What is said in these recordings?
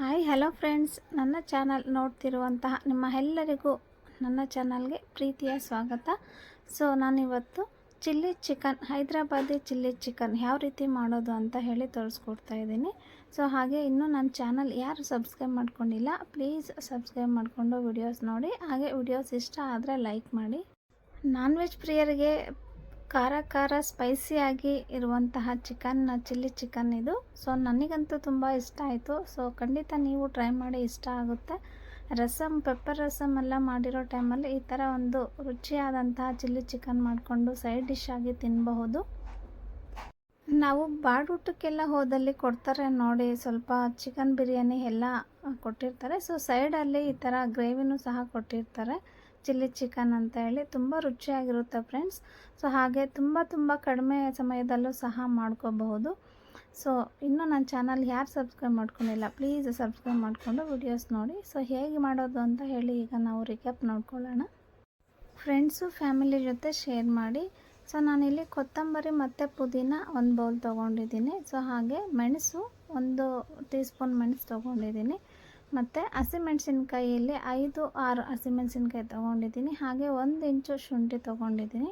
Hi, hello friends. ನನ್ನ channel ನೋಡ್ತಿರುವಂತಹ ನಿಮ್ಮ ಎಲ್ಲರಿಗೂ ನನ್ನ ಚಾನಲ್ಗೆ ಪ್ರೀತಿಯ ಸ್ವಾಗತ. ಸೊ, ನಾನಿವತ್ತು chilli chicken, Hyderabadi chilli chicken ಯಾವ ರೀತಿ ಮಾಡೋದು ಅಂತ ಹೇಳಿ ತೋರಿಸ್ಕೊಡ್ತಾ ಇದ್ದೀನಿ. ಸೊ, ಹಾಗೆ ಇನ್ನೂ ನನ್ನ ಚಾನಲ್ ಯಾರು ಸಬ್ಸ್ಕ್ರೈಬ್ ಮಾಡ್ಕೊಂಡಿಲ್ಲ, ಪ್ಲೀಸ್ ಸಬ್ಸ್ಕ್ರೈಬ್ ಮಾಡಿಕೊಂಡು ವಿಡಿಯೋಸ್ ನೋಡಿ. ಹಾಗೆ ವಿಡಿಯೋಸ್ ಇಷ್ಟ ಆದರೆ ಲೈಕ್ ಮಾಡಿ. ನಾನ್ ವೆಜ್ ಪ್ರಿಯರಿಗೆ ಖಾರ ಖಾರ ಸ್ಪೈಸಿಯಾಗಿ ಇರುವಂತಹ ಚಿಕನ್ ಚಿಲ್ಲಿ ಚಿಕನ್ ಇದು. ಸೊ ನನಗಂತೂ ತುಂಬ ಇಷ್ಟ ಆಯಿತು. ಸೊ ಖಂಡಿತ ನೀವು ಟ್ರೈ ಮಾಡಿ ಇಷ್ಟ ಆಗುತ್ತೆ. ರಸಮ್ ಪೆಪ್ಪರ್ ರಸಮ್ ಎಲ್ಲ ಮಾಡಿರೋ ಟೈಮಲ್ಲಿ ಈ ಥರ ಒಂದು ರುಚಿಯಾದಂತಹ ಚಿಲ್ಲಿ ಚಿಕನ್ ಮಾಡಿಕೊಂಡು ಸೈಡ್ ಡಿಶ್ ಆಗಿ ತಿನ್ನಬಹುದು ನಾವು ಬಾಡೂಟಕ್ಕೆಲ್ಲ ಹೋದಲ್ಲಿ ಕೊಡ್ತಾರೆ ನೋಡಿ. ಸ್ವಲ್ಪ ಚಿಕನ್ ಬಿರಿಯಾನಿ ಎಲ್ಲ ಕೊಟ್ಟಿರ್ತಾರೆ. ಸೊ ಸೈಡಲ್ಲಿ ಈ ಥರ ಗ್ರೇವಿನೂ ಸಹ ಕೊಟ್ಟಿರ್ತಾರೆ. ಚಿಲ್ಲಿ ಚಿಕನ್ ಅಂತ ಹೇಳಿ ತುಂಬ ರುಚಿಯಾಗಿರುತ್ತೆ ಫ್ರೆಂಡ್ಸ್. ಸೊ ಹಾಗೆ ತುಂಬ ತುಂಬ ಕಡಿಮೆ ಸಮಯದಲ್ಲೂ ಸಹ ಮಾಡ್ಕೋಬಹುದು. ಸೊ ಇನ್ನೂ ನನ್ನ ಚಾನಲ್ ಯಾರು ಸಬ್ಸ್ಕ್ರೈಬ್ ಮಾಡ್ಕೊಂಡಿಲ್ಲ ಪ್ಲೀಸ್ ಸಬ್ಸ್ಕ್ರೈಬ್ ಮಾಡಿಕೊಂಡು ವಿಡಿಯೋಸ್ ನೋಡಿ. ಸೊ ಹೇಗೆ ಮಾಡೋದು ಅಂತ ಹೇಳಿ ಈಗ ನಾವು ರಿಕ್ಯಾಪ್ ನೋಡ್ಕೊಳ್ಳೋಣ. ಫ್ರೆಂಡ್ಸು, ಫ್ಯಾಮಿಲಿ ಜೊತೆ ಶೇರ್ ಮಾಡಿ. ಸೊ ನಾನಿಲ್ಲಿ ಕೊತ್ತಂಬರಿ ಮತ್ತು ಪುದೀನ ಒಂದು ಬೌಲ್ ತೊಗೊಂಡಿದ್ದೀನಿ. ಸೊ ಹಾಗೆ ಮೆಣಸು ಒಂದು ಟೀ ಸ್ಪೂನ್ ಮೆಣಸು ತೊಗೊಂಡಿದ್ದೀನಿ. ಮತ್ತು ಹಸಿಮೆಣಸಿನ್ಕಾಯಿಯಲ್ಲಿ ಐದು, ಆರು ಹಸಿಮೆಣಸಿನ್ಕಾಯಿ ತೊಗೊಂಡಿದ್ದೀನಿ. ಹಾಗೆ ಒಂದು ಇಂಚು ಶುಂಠಿ ತೊಗೊಂಡಿದ್ದೀನಿ.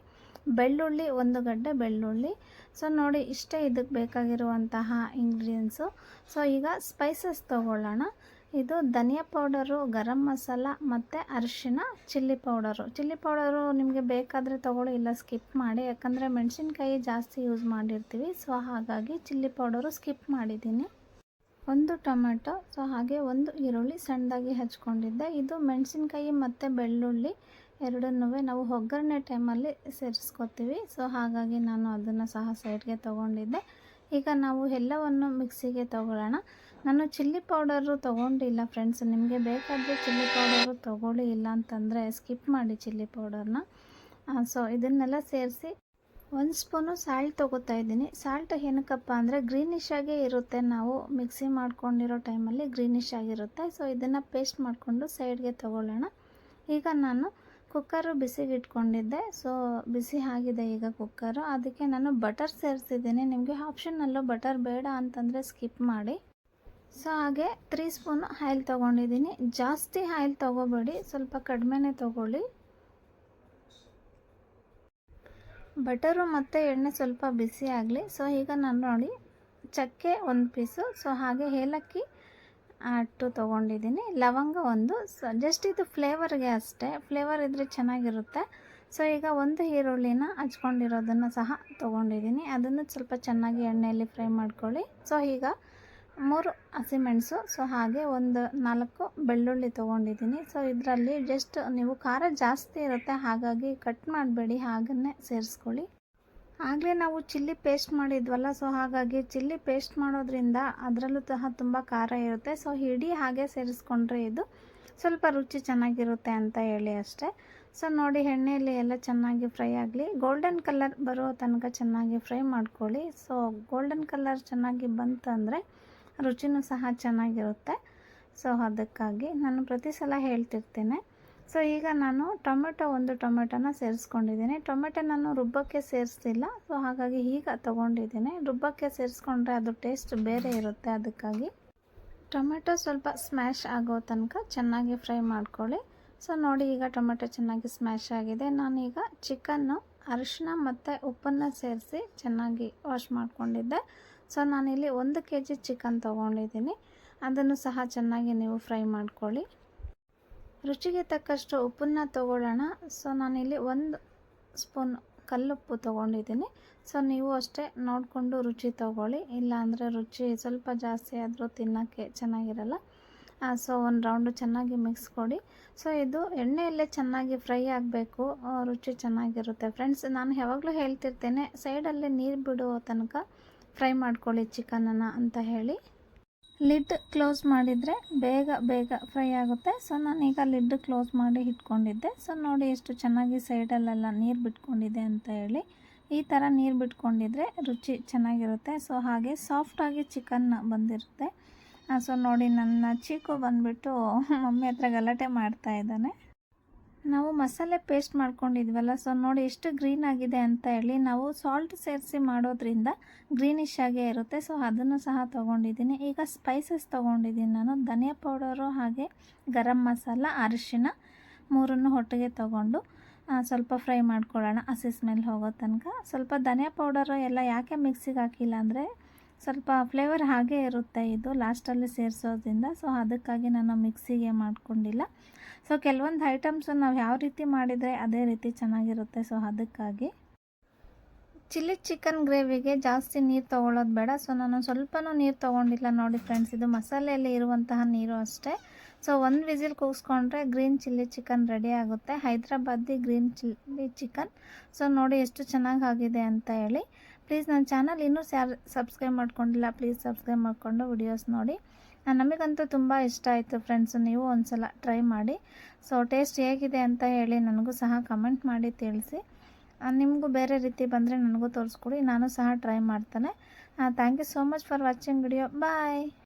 ಬೆಳ್ಳುಳ್ಳಿ, ಒಂದು ಗಡ್ಡೆ ಬೆಳ್ಳುಳ್ಳಿ. ಸೊ ನೋಡಿ, ಇಷ್ಟೇ ಇದಕ್ಕೆ ಬೇಕಾಗಿರುವಂತಹ ಇಂಗ್ರೀಡಿಯೆಂಟ್ಸು ಸೊ ಈಗ ಸ್ಪೈಸಸ್ ತೊಗೊಳ್ಳೋಣ. ಇದು ಧನಿಯಾ ಪೌಡರು, ಗರಂ ಮಸಾಲ ಮತ್ತು ಅರಿಶಿನ ಚಿಲ್ಲಿ ಪೌಡರು. ಚಿಲ್ಲಿ ಪೌಡರು ನಿಮಗೆ ಬೇಕಾದರೆ ತೊಗೊಳ್ಳಿ, ಇಲ್ಲ ಸ್ಕಿಪ್ ಮಾಡಿ. ಯಾಕಂದರೆ ಮೆಣಸಿನ್ಕಾಯಿ ಜಾಸ್ತಿ ಯೂಸ್ ಮಾಡಿರ್ತೀವಿ. ಸೊ ಹಾಗಾಗಿ ಚಿಲ್ಲಿ ಪೌಡರು ಸ್ಕಿಪ್ ಮಾಡಿದ್ದೀನಿ. ಒಂದು ಟೊಮೆಟೊ, ಸೊ ಹಾಗೆ ಒಂದು ಈರುಳ್ಳಿ ಸಣ್ಣದಾಗಿ ಹಚ್ಕೊಂಡಿದ್ದೆ. ಇದು ಮೆಣಸಿನ್ಕಾಯಿ ಮತ್ತು ಬೆಳ್ಳುಳ್ಳಿ ಎರಡನ್ನೂ ನಾವು ಒಗ್ಗರಣೆ ಟೈಮಲ್ಲಿ ಸೇರಿಸ್ಕೊತೀವಿ. ಸೊ ಹಾಗಾಗಿ ನಾನು ಅದನ್ನು ಸಹ ಸೈಡ್ಗೆ ತೊಗೊಂಡಿದ್ದೆ. ಈಗ ನಾವು ಎಲ್ಲವನ್ನು ಮಿಕ್ಸಿಗೆ ತೊಗೊಳ್ಳೋಣ. ನಾನು ಚಿಲ್ಲಿ ಪೌಡರು ತೊಗೊಂಡಿಲ್ಲ ಫ್ರೆಂಡ್ಸ್. ನಿಮಗೆ ಬೇಕಾದರೆ ಚಿಲ್ಲಿ ಪೌಡರು ತೊಗೊಳ್ಳಿ ಇಲ್ಲ ಅಂತಂದರೆ ಸ್ಕಿಪ್ ಮಾಡಿ ಚಿಲ್ಲಿ ಪೌಡರ್ನ. ಸೊ ಇದನ್ನೆಲ್ಲ ಸೇರಿಸಿ ಒಂದು ಸ್ಪೂನು ಸಾಲ್ಟ್ ತೊಗೋತಾ ಇದ್ದೀನಿ. ಸಾಲ್ಟ್ ಏನಕ್ಕಪ್ಪ ಅಂದರೆ ಗ್ರೀನಿಶ್ ಆಗೇ ಇರುತ್ತೆ. ನಾವು ಮಿಕ್ಸಿ ಮಾಡ್ಕೊಂಡಿರೋ ಟೈಮಲ್ಲಿ ಗ್ರೀನಿಶ್ ಆಗಿರುತ್ತೆ. ಸೊ ಇದನ್ನು ಪೇಸ್ಟ್ ಮಾಡಿಕೊಂಡು ಸೈಡ್ಗೆ ತೊಗೊಳ್ಳೋಣ. ಈಗ ನಾನು ಕುಕ್ಕರು ಬಿಸಿಗೆ ಇಟ್ಕೊಂಡಿದ್ದೆ. ಸೊ ಬಿಸಿ ಆಗಿದೆ ಈಗ ಕುಕ್ಕರು ಅದಕ್ಕೆ ನಾನು ಬಟರ್ ಸೇರಿಸಿದ್ದೀನಿ. ನಿಮಗೆ ಆಪ್ಷನಲ್ಲೂ ಬಟರ್ ಬೇಡ ಅಂತಂದರೆ ಸ್ಕಿಪ್ ಮಾಡಿ. ಸೊ ಹಾಗೆ ತ್ರೀ ಸ್ಪೂನು ಆಯಿಲ್ ತೊಗೊಂಡಿದ್ದೀನಿ. ಜಾಸ್ತಿ ಆಯಿಲ್ ತೊಗೋಬೇಡಿ. ಸ್ವಲ್ಪ ಕಡಿಮೆನೇ ತೊಗೊಳ್ಳಿ. ಬಟರು ಮತ್ತು ಎಣ್ಣೆ ಸ್ವಲ್ಪ ಬಿಸಿ ಆಗಲಿ. ಸೊ ಈಗ ನಾನು ನೋಡಿ ಚಕ್ಕೆ ಒಂದು ಪೀಸು ಸೊ ಹಾಗೆ ಏಲಕ್ಕಿ ಅಟ್ಟು ತೊಗೊಂಡಿದ್ದೀನಿ. ಲವಂಗ ಒಂದು. ಸೊ ಜಸ್ಟ್ ಇದು ಫ್ಲೇವರ್ಗೆ ಅಷ್ಟೇ. ಫ್ಲೇವರ್ ಇದ್ದರೆ ಚೆನ್ನಾಗಿರುತ್ತೆ. ಸೊ ಈಗ ಒಂದು ಈರುಳ್ಳಿನ ಹಚ್ಕೊಂಡಿರೋದನ್ನು ಸಹ ತೊಗೊಂಡಿದ್ದೀನಿ. ಅದನ್ನು ಸ್ವಲ್ಪ ಚೆನ್ನಾಗಿ ಎಣ್ಣೆಯಲ್ಲಿ ಫ್ರೈ ಮಾಡ್ಕೊಳ್ಳಿ. ಸೊ ಈಗ ಮೂರು ಹಸಿಮೆಣಸು ಸೊ ಹಾಗೆ ಒಂದು ನಾಲ್ಕು ಬೆಳ್ಳುಳ್ಳಿ ತೊಗೊಂಡಿದ್ದೀನಿ. ಸೊ ಇದರಲ್ಲಿ ಜಸ್ಟ್ ನೀವು ಖಾರ ಜಾಸ್ತಿ ಇರುತ್ತೆ, ಹಾಗಾಗಿ ಕಟ್ ಮಾಡಬೇಡಿ, ಹಾಗನ್ನೇ ಸೇರಿಸ್ಕೊಳ್ಳಿ. ಆಗಲೇ ನಾವು ಚಿಲ್ಲಿ ಪೇಸ್ಟ್ ಮಾಡಿದ್ವಲ್ಲ ಸೊ ಹಾಗಾಗಿ ಚಿಲ್ಲಿ ಪೇಸ್ಟ್ ಮಾಡೋದ್ರಿಂದ ಅದರಲ್ಲೂ ಸಹ ತುಂಬ ಖಾರ ಇರುತ್ತೆ. ಸೊ ಹಿಡಿ ಹಾಗೆ ಸೇರಿಸ್ಕೊಂಡ್ರೆ ಇದು ಸ್ವಲ್ಪ ರುಚಿ ಚೆನ್ನಾಗಿರುತ್ತೆ ಅಂತ ಹೇಳಿ ಅಷ್ಟೇ. ಸೊ ನೋಡಿ, ಎಣ್ಣೆಯಲ್ಲಿ ಎಲ್ಲ ಚೆನ್ನಾಗಿ ಫ್ರೈ ಆಗಲಿ. ಗೋಲ್ಡನ್ ಕಲರ್ ಬರೋ ತನಕ ಚೆನ್ನಾಗಿ ಫ್ರೈ ಮಾಡ್ಕೊಳ್ಳಿ. ಸೊ ಗೋಲ್ಡನ್ ಕಲರ್ ಚೆನ್ನಾಗಿ ಬಂತಂದರೆ ರುಚಿನೂ ಸಹ ಚೆನ್ನಾಗಿರುತ್ತೆ. ಸೊ ಅದಕ್ಕಾಗಿ ನಾನು ಪ್ರತಿ ಸಲ ಹೇಳ್ತಿರ್ತೇನೆ. ಸೊ ಈಗ ನಾನು ಟೊಮೆಟೊ ಒಂದು ಟೊಮೆಟೊನ ಸೇರಿಸ್ಕೊಂಡಿದ್ದೀನಿ. ಟೊಮೆಟೊ ನಾನು ರುಬ್ಬಕ್ಕೆ ಸೇರಿಸ್ತಿಲ್ಲ. ಸೊ ಹಾಗಾಗಿ ಈಗ ತೊಗೊಂಡಿದ್ದೀನಿ. ರುಬ್ಬಕ್ಕೆ ಸೇರಿಸ್ಕೊಂಡ್ರೆ ಅದು ಟೇಸ್ಟ್ ಬೇರೆ ಇರುತ್ತೆ. ಅದಕ್ಕಾಗಿ ಟೊಮೆಟೊ ಸ್ವಲ್ಪ ಸ್ಮ್ಯಾಶ್ ಆಗೋ ತನಕ ಚೆನ್ನಾಗಿ ಫ್ರೈ ಮಾಡ್ಕೊಳ್ಳಿ. ಸೊ ನೋಡಿ ಈಗ ಟೊಮೆಟೊ ಚೆನ್ನಾಗಿ ಸ್ಮ್ಯಾಶ್ ಆಗಿದೆ. ನಾನೀಗ ಚಿಕನ್ನು ಅರಿಶಿನ ಮತ್ತು ಉಪ್ಪನ್ನು ಸೇರಿಸಿ ಚೆನ್ನಾಗಿ ವಾಶ್ ಮಾಡಿಕೊಂಡಿದ್ದೆ. ಸೊ ನಾನಿಲ್ಲಿ ಒಂದು ಕೆ ಜಿ ಚಿಕನ್ ತೊಗೊಂಡಿದ್ದೀನಿ. ಅದನ್ನು ಸಹ ಚೆನ್ನಾಗಿ ನೀವು ಫ್ರೈ ಮಾಡ್ಕೊಳ್ಳಿ. ರುಚಿಗೆ ತಕ್ಕಷ್ಟು ಉಪ್ಪನ್ನು ತೊಗೊಳ್ಳೋಣ. ಸೊ ನಾನಿಲ್ಲಿ ಒಂದು ಸ್ಪೂನ್ ಕಲ್ಲುಪ್ಪು ತೊಗೊಂಡಿದ್ದೀನಿ. ಸೊ ನೀವು ಅಷ್ಟೇ ನೋಡಿಕೊಂಡು ರುಚಿ ತೊಗೊಳ್ಳಿ. ಇಲ್ಲಾಂದರೆ ರುಚಿ ಸ್ವಲ್ಪ ಜಾಸ್ತಿ ಆದರೂ ತಿನ್ನೋಕ್ಕೆ ಚೆನ್ನಾಗಿರಲ್ಲ. ಸೊ ಒಂದು ರೌಂಡು ಚೆನ್ನಾಗಿ ಮಿಕ್ಸ್ ಕೊಡಿ ಸೊ ಇದು ಎಣ್ಣೆಯಲ್ಲೇ ಚೆನ್ನಾಗಿ ಫ್ರೈ ಆಗಬೇಕು. ರುಚಿ ಚೆನ್ನಾಗಿರುತ್ತೆ. ಫ್ರೆಂಡ್ಸ್ ನಾನು ಯಾವಾಗಲೂ ಹೇಳ್ತಿರ್ತೇನೆ ಸೈಡಲ್ಲೇ ನೀರು ಬಿಡುವ ತನಕ ಫ್ರೈ ಮಾಡ್ಕೊಳ್ಳಿ ಚಿಕನನ್ನು ಅಂತ ಹೇಳಿ. ಲಿಡ್ ಕ್ಲೋಸ್ ಮಾಡಿದರೆ ಬೇಗ ಬೇಗ ಫ್ರೈ ಆಗುತ್ತೆ. ಸೊ ನಾನೀಗ ಲಿಡ್ ಕ್ಲೋಸ್ ಮಾಡಿ ಇಟ್ಕೊಂಡಿದ್ದೆ. ಸೊ ನೋಡಿ ಎಷ್ಟು ಚೆನ್ನಾಗಿ ಸೈಡಲ್ಲೆಲ್ಲ ನೀರು ಬಿಟ್ಕೊಂಡಿದೆ ಅಂತ ಹೇಳಿ. ಈ ಥರ ನೀರು ಬಿಟ್ಕೊಂಡಿದ್ರೆ ರುಚಿ ಚೆನ್ನಾಗಿರುತ್ತೆ. ಸೊ ಹಾಗೆ ಸಾಫ್ಟಾಗಿ ಚಿಕನ್ ಬಂದಿರುತ್ತೆ. ಸೊ ನೋಡಿ, ನನ್ನ ಚೀಕು ಬಂದುಬಿಟ್ಟು ಮಮ್ಮಿ ಹತ್ರ ಗಲಾಟೆ ಮಾಡ್ತಾ ಇದ್ದಾನೆ. ನಾವು ಮಸಾಲೆ ಪೇಸ್ಟ್ ಮಾಡ್ಕೊಂಡಿದ್ವಲ್ಲ ಸೊ ನೋಡಿ, ಎಷ್ಟು ಗ್ರೀನ್ ಆಗಿದೆ ಅಂತ ಹೇಳಿ, ನಾವು ಸಾಲ್ಟ್ ಸೇರಿಸಿ ಮಾಡೋದ್ರಿಂದ ಗ್ರೀನಿಶ್ ಆಗೇ ಇರುತ್ತೆ. ಸೊ ಅದನ್ನು ಸಹ ತೊಗೊಂಡಿದ್ದೀನಿ. ಈಗ ಸ್ಪೈಸಸ್ ತೊಗೊಂಡಿದ್ದೀನಿ ನಾನು. ಧನಿಯಾ ಪೌಡರು ಹಾಗೆ ಗರಂ ಮಸಾಲ ಅರಿಶಿನ ಮೂರನ್ನು ಒಟ್ಟಿಗೆ ತೊಗೊಂಡು ಸ್ವಲ್ಪ ಫ್ರೈ ಮಾಡ್ಕೊಳ್ಳೋಣ. ಹಸಿ ಸ್ಮೆಲ್ ಹೋಗೋ ತನಕ. ಸ್ವಲ್ಪ ಧನಿಯಾ ಪೌಡರು ಎಲ್ಲ ಯಾಕೆ ಮಿಕ್ಸಿಗೆ ಹಾಕಿಲ್ಲ ಅಂದರೆ ಸ್ವಲ್ಪ ಫ್ಲೇವರ್ ಹಾಗೆ ಇರುತ್ತೆ ಇದು ಲಾಸ್ಟಲ್ಲಿ ಸೇರಿಸೋದ್ರಿಂದ. ಸೊ ಅದಕ್ಕಾಗಿ ನಾನು ಮಿಕ್ಸಿಗೆ ಮಾಡ್ಕೊಂಡಿಲ್ಲ. ಸೊ ಕೆಲವೊಂದು ಐಟಮ್ಸು ನಾವು ಯಾವ ರೀತಿ ಮಾಡಿದರೆ ಅದೇ ರೀತಿ ಚೆನ್ನಾಗಿರುತ್ತೆ. ಸೊ ಅದಕ್ಕಾಗಿ. ಚಿಲ್ಲಿ ಚಿಕನ್ ಗ್ರೇವಿಗೆ ಜಾಸ್ತಿ ನೀರು ತೊಗೊಳ್ಳೋದು ಬೇಡ. ಸೊ ನಾನು ಸ್ವಲ್ಪನೂ ನೀರು ತೊಗೊಂಡಿಲ್ಲ ನೋಡಿ ಫ್ರೆಂಡ್ಸ್ ಇದು ಮಸಾಲೆಯಲ್ಲಿ ಇರುವಂತಹ ನೀರು ಅಷ್ಟೇ. ಸೊ ಒಂದು ವಿಸಿಲ್ ಕೂಗಿಸ್ಕೊಂಡ್ರೆ ಗ್ರೀನ್ ಚಿಲ್ಲಿ ಚಿಕನ್ ರೆಡಿ ಆಗುತ್ತೆ. Hyderabadi green chilli chicken so ನೋಡಿ ಎಷ್ಟು ಚೆನ್ನಾಗಿ ಆಗಿದೆ ಅಂತ ಹೇಳಿ. ಪ್ಲೀಸ್ ನನ್ನ ಚಾನಲ್ ಇನ್ನೂ ಸ್ಯಾರ್ ಸಬ್ಸ್ಕ್ರೈಬ್ ಮಾಡ್ಕೊಂಡಿಲ್ಲ, ಪ್ಲೀಸ್ ಸಬ್ಸ್ಕ್ರೈಬ್ ಮಾಡಿಕೊಂಡು ವಿಡಿಯೋಸ್ ನೋಡಿ. ನಾನು ನಮಗಂತೂ ತುಂಬ ಇಷ್ಟ ಆಯಿತು ಫ್ರೆಂಡ್ಸ್ ನೀವು ಒಂದ್ಸಲ ಟ್ರೈ ಮಾಡಿ. ಸೊ ಟೇಸ್ಟ್ ಹೇಗಿದೆ ಅಂತ ಹೇಳಿ ನನಗೂ ಸಹ ಕಮೆಂಟ್ ಮಾಡಿ ತಿಳಿಸಿ. ನಿಮಗೂ ಬೇರೆ ರೀತಿ ಬಂದರೆ ನನಗೂ ತೋರಿಸ್ಕೊಡಿ, ನಾನು ಸಹ ಟ್ರೈ ಮಾಡ್ತಾನೆ. Thank you so much for watching video bye